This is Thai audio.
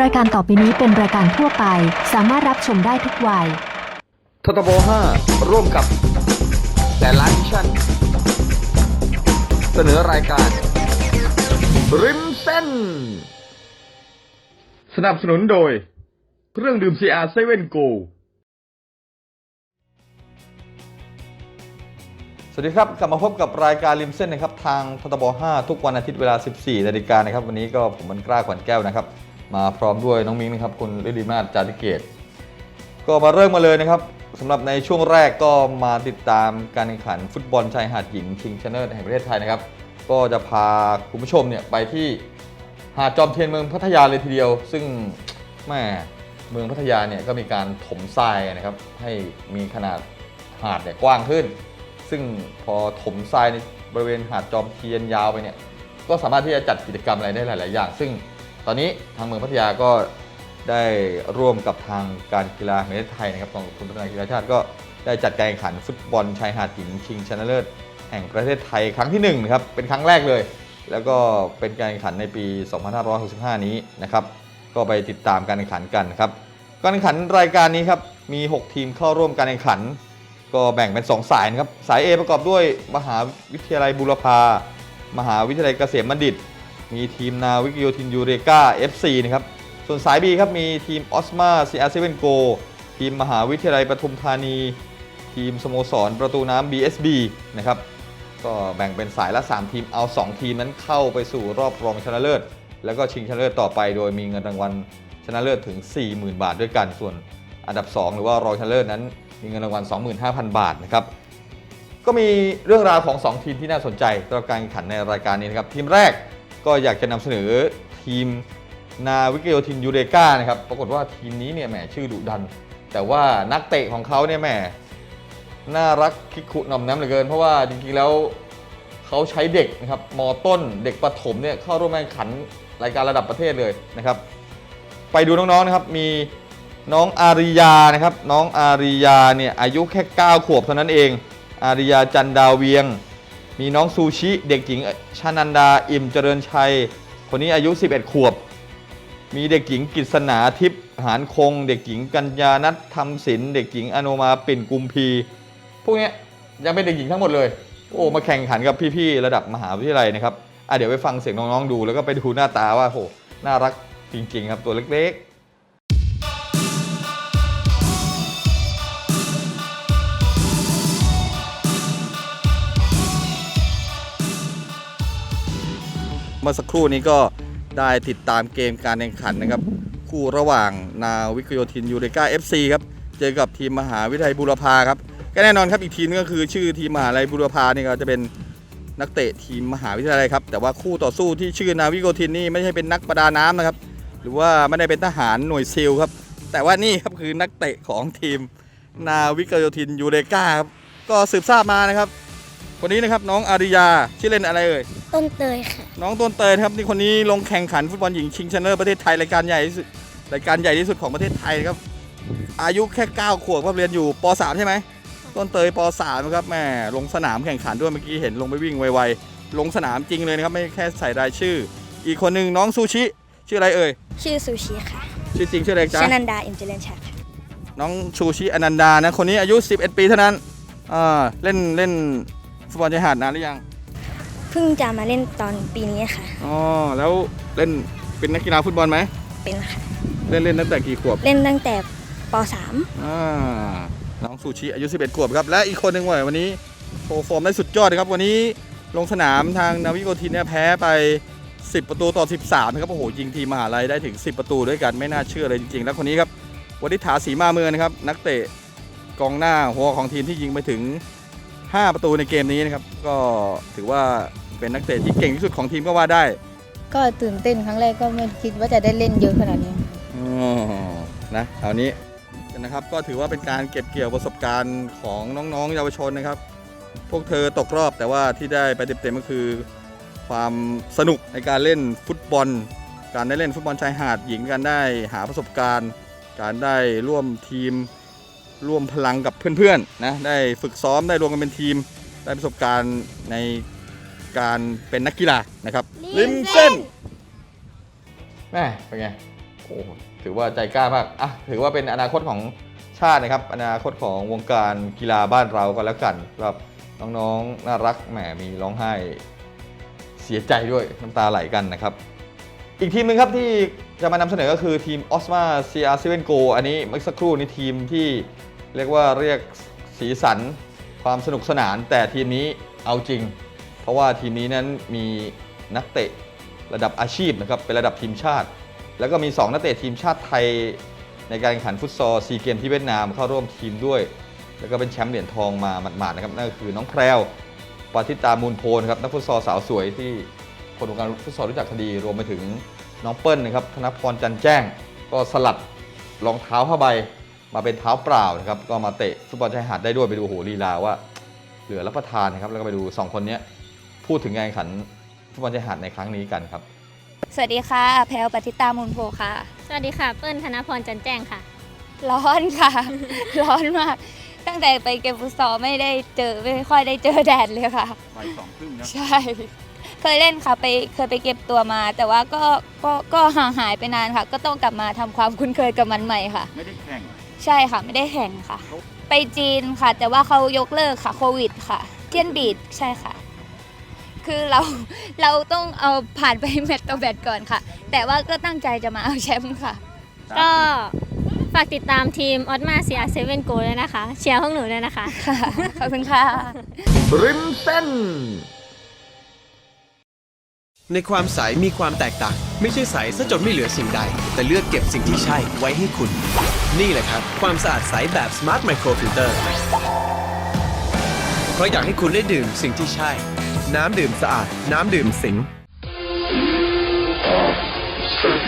รายการต่อไปนี้เป็นรายการทั่วไป สามารถรับชมได้ทุกวัย ททบ5ร่วมกับ แต่ละมิชชั่น เสนอรายการ ริมเส้น สนับสนุนโดย เครื่องดื่ม CR7 Go สวัสดีครับ กลับมาพบกับรายการริมเส้นนะครับ ทางททบ5ทุกวันอาทิตย์เวลา 14 นาฬิกานะครับ วันนี้ก็ผมมันกล้าขวัญแก้วนะครับ มาพร้อมด้วยน้องมิ้งนะครับคุณฤดีมาศจาริเกต ก็มาเริ่มมาเลยนะครับสำหรับในช่วงแรกก็มาติดตามการแข่งขันฟุตบอลชายหาดหญิงชิงชนะเลิศแห่งประเทศไทยนะครับ ก็จะพาคุณผู้ชมเนี่ยไปที่หาดจอมเทียนเมืองพัทยาเลยทีเดียว ซึ่งแม่เมืองพัทยาเนี่ยก็มีการถมทรายนะครับ ให้มีขนาดหาดเนี่ยกว้างขึ้น ซึ่งพอถมทรายในบริเวณหาดจอมเทียนยาวไปเนี่ยก็สามารถที่จะจัดกิจกรรมอะไรได้หลาย ๆ อย่าง ซึ่ง ตอนนี้ทางเมืองพัทยาก็ได้ร่วมกับทางการกีฬาแห่งประเทศไทยนะครับกองทุนพัฒนากีฬาชาติก็ได้จัดการแข่งขันฟุตบอลชายหาดหญิงชิงชนะเลิศแห่งประเทศไทยครั้งที่1นะครับเป็นครั้งแรกเลย แล้วก็เป็นการแข่งขันในปี 2565 นี้นะครับก็ไปติดตามการแข่งขันกันครับการแข่งขันรายการนี้ครับมี 6 ทีมเข้าร่วมการแข่งขัน ก็แบ่งเป็น 2 สายนะครับสาย A ประกอบด้วยมหาวิทยาลัยบูรพามหาวิทยาลัยเกษมบัณฑิต มีทีมนาวิกโยธินยูเรกา FC นะครับ ส่วนสาย B ครับ มีทีมออสมา CR7 Go ทีมมหาวิทยาลัยปทุมธานี ทีมสโมสรประตูน้ำ BSB นะครับ ก็แบ่งเป็นสายละ 3 ทีม เอา 2 ทีมนั้นเข้าไปสู่รอบรองชนะเลิศ แล้วก็ชิงชนะเลิศต่อไป โดยมีเงินรางวัลชนะเลิศถึง 40,000 บาทด้วยกัน ส่วนอันดับ 2 หรือว่ารองชนะเลิศนั้น มีเงินรางวัล 25,000 บาทนะครับก็มีเรื่องราวของ 2 ทีมที่น่าสนใจสำหรับการแข่งขันในรายการนี้นะครับ ทีมแรก ก็อยากจะนำเสนอทีมนาวิกโยธินยูเรกานะครับปรากฏว่าทีมนี้เนี่ยแหมชื่อดุดัน แต่ว่านักเตะของเขาเนี่ยแหมน่ารักคิกคุหน่อมน้ำเหลือเกิน เพราะว่าจริงๆแล้วเขาใช้เด็กนะครับมต้นเด็กประถมเนี่ยเข้าร่วมแข่งขันรายการระดับประเทศเลยนะครับ ไปดูน้องๆนะครับมีน้องอาริยานะครับน้องอาริยาเนี่ยอายุแค่ 9 ขวบเท่านั้นเอง อาริยาจันดาวเวียง มีน้องซูชิเด็กหญิงชานันดาอิ่มเจริญชัย คนนี้อายุ 11 ขวบ มีเด็กหญิงกิษณาทิพย์หานคง เด็กหญิงกัญญานัทธรรมศิลป์เด็กหญิงอโนมาปิ่นกุมพี พวกนี้ยังเป็นเด็กหญิงทั้งหมดเลย โอ้มาแข่งขันกับพี่ๆระดับมหาวิทยาลัยนะครับอะเดี๋ยวไปฟังเสียงน้องๆดู แล้วก็ไปดูหน้าตาว่าโหน่ารักจริงๆ ครับตัวเล็กๆ มื่อสักครู่นี้ก็ได้ติดตามเกมการแข่งขันนะครับ คู่ระหว่างนาวิกโยธินยูเรกา FC ครับ เจอกับทีมมหาวิทยาลัยบูรพาครับก็แน่นอนครับอีกทีนึงก็คือชื่อทีมมหาวิทยาลัยบูรพานี่ก็จะเป็นนักเตะทีมมหาวิทยาลัยครับ แต่ว่าคู่ต่อสู้ที่ชื่อนาวิกโยธินนี่ไม่ใช่เป็นนักประดาน้ำนะครับ หรือว่าไม่ได้เป็นทหารหน่วยซิลครับ แต่ว่านี่ครับคือนักเตะของทีมนาวิกโยธินยูเรกาครับก็สืบทราบมานะครับ คนนี้นะครับน้องอาริยาชื่อเล่นอะไรเอ่ยต้นเตยค่ะ น้องต้นเตยนะครับนี่คนนี้ลงแข่งขันฟุตบอลหญิงชิงชนะเลิศประเทศไทยรายการใหญ่ที่สุดรายการใหญ่ที่สุดของประเทศไทยนะครับ อายุแค่ 9 ขวบครับเรียนอยู่ป .3 ใช่ไหมต้นเตยป .3 นะครับแม่ลงสนามแข่งขันด้วยเมื่อกี้เห็นลงไปวิ่งไวๆลงสนามจริงเลยนะครับไม่แค่ใส่รายชื่อ อีกคนหนึ่งน้องซูชิชื่ออะไรเอ่ยชื่อซูชิค่ะชื่อจริงชื่ออะไรจ๊ะชนันดาอิมเจริญชัดค่ะน้องชูชิอนันดานะคนนี้อายุ 11 ปีเท่านั้นอ่าเล่นเล่น ฟุตบอลชายหาดนานหรือยังเพิ่งจะมาเล่นตอนปีนี้ค่ะ อ๋อแล้วเล่นเป็นนักกีฬาฟุตบอลไหมเป็นค่ะ เล่นเล่นตั้งแต่กี่ขวบเล่นตั้งแต่ป อ่าน้องซูชิอายุ 11 ขวบครับ และอีกคนหนึ่งวันนี้โชว์ฟอร์มได้สุดยอดนะครับ วันนี้ลงสนามทางนาวิโกทินเนี่ยแพ้ไป 10 ประตูต่อ 13 นะครับ โอ้โห ยิงทีมมหาลัยได้ถึง 10 ประตูด้วยกันไม่น่าเชื่อเลยจริงๆ แล้วคนนี้ครับวันิษฐาศรีมาเมืองนะครับ นักเตะกองหน้าหัวของทีมที่ยิงไปถึง 5 ประตูในเกมนี้นะครับ ก็ถือว่าเป็นนักเตะที่เก่งที่สุดของทีมก็ว่าได้ ก็ตื่นเต้นครั้งแรกก็ไม่คิดว่าจะได้เล่นเยอะขนาดนี้อ๋อนะเอานี้นะครับก็ถือว่าเป็นการเก็บเกี่ยวประสบการณ์ของน้องๆ เยาวชนนะครับ พวกเธอตกรอบแต่ว่าที่ได้ไปเต็มๆก็คือ ความสนุกในการเล่นฟุตบอล การได้เล่นฟุตบอลชายหาดหญิงการได้หาประสบการณ์ การได้ร่วมทีม ร่วมพลังกับเพื่อนๆนะได้ฝึกซ้อมได้รวมกันเป็นทีม ได้ประสบการณ์ในการเป็นนักกีฬานะครับริมเส้นแม่เป็นไงโอ้โหถือว่าใจกล้ามากอะถือว่าเป็นอนาคตของชาตินะครับ อนาคตของวงการกีฬาบ้านเราก็แล้วกันสำหรับน้องๆน่ารักแหมมีร้องไห้เสียใจด้วยน้ำตาไหลกันนะครับ อีกทีมหนึ่งครับที่จะมานำเสนอก็คือทีม Osma CR7 Go อันนี้เมื่อสักครู่นี้ทีมที่ เรียกว่าเรียกสีสันความสนุกสนาน แต่ทีมนี้เอาจริง เพราะว่าทีมนี้นั้นมีนักเตะระดับอาชีพนะครับเป็นระดับทีมชาติ แล้วก็มี 2 นักเตะทีมชาติไทยในการแข่งขันฟุตซอลซีเกมที่เวียดนามเข้าร่วมทีมด้วย แล้วก็เป็นแชมป์เหรียญทองมาหมาดๆนะครับนั่นก็คือน้องแพรวปาทิตามูลโพนครับนักฟุตซอลสาวสวยที่คนวงการฟุตซอลรู้จักคดีรวมไปถึงน้องเปิ้ลนะครับธนพรจันแจ้ง ก็สลัดรองเท้าผ้าใบ มาเป็นเท้าเปล่านะครับก็มาเตะฟุตบอลชายหาดได้ด้วยไปดูโอ้โหลีลาว่า เหลือรับประทานนะครับแล้วก็ไปดู 2 คนเนี้ยพูดถึงการแข่งขันฟุตบอลชายหาดในครั้งนี้กันครับ สวัสดีค่ะ แพลวปฏิตามูลโพค่ะ สวัสดีค่ะ เปิ้ลธนพรจันแจ้งค่ะ ร้อนค่ะ ร้อนมาก ตั้งแต่ไปเกมฟุตซอลไม่ได้เจอไม่ค่อยได้เจอแดดเลยค่ะไปสองครึ่งนะใช่เคยเล่นค่ะไปเคยไปเก็บตัวมา แต่ว่าก็ก็ก็ห่างหายไปนานค่ะ ก็ต้องกลับมาทำความคุ้นเคยกับมันใหม่ค่ะ ไม่ได้แข่ง ใช่ค่ะไม่ได้แข่งค่ะ ไปจีนค่ะ แต่ว่าเขายกเลิกค่ะโควิดค่ะเทียนบีดใช่ค่ะ คือเราเราต้องเอาผ่านไปแมตต์ต่อแมตต์ก่อนค่ะ แต่ว่าก็ตั้งใจจะมาเอาแชมป์ค่ะ ก็ฝากติดตามทีมออสมาเซียเซเว่นโกด้วยนะคะ เชียร์พวกหนูด้วยนะคะค่ะขอบคุณค่ะ ริมเส้น ในความใสมีความแตกต่าง ไม่ใช่ใสซะจนไม่เหลือสิ่งใด แต่เลือกเก็บสิ่งที่ใช่ไว้ให้คุณ นี่แหละครับ ความสะอาดใสแบบ Smart Micro Filter เพราะอยากให้คุณได้ดื่มสิ่งที่ใช่ น้ำดื่มสะอาด น้ำดื่มสิง Oh,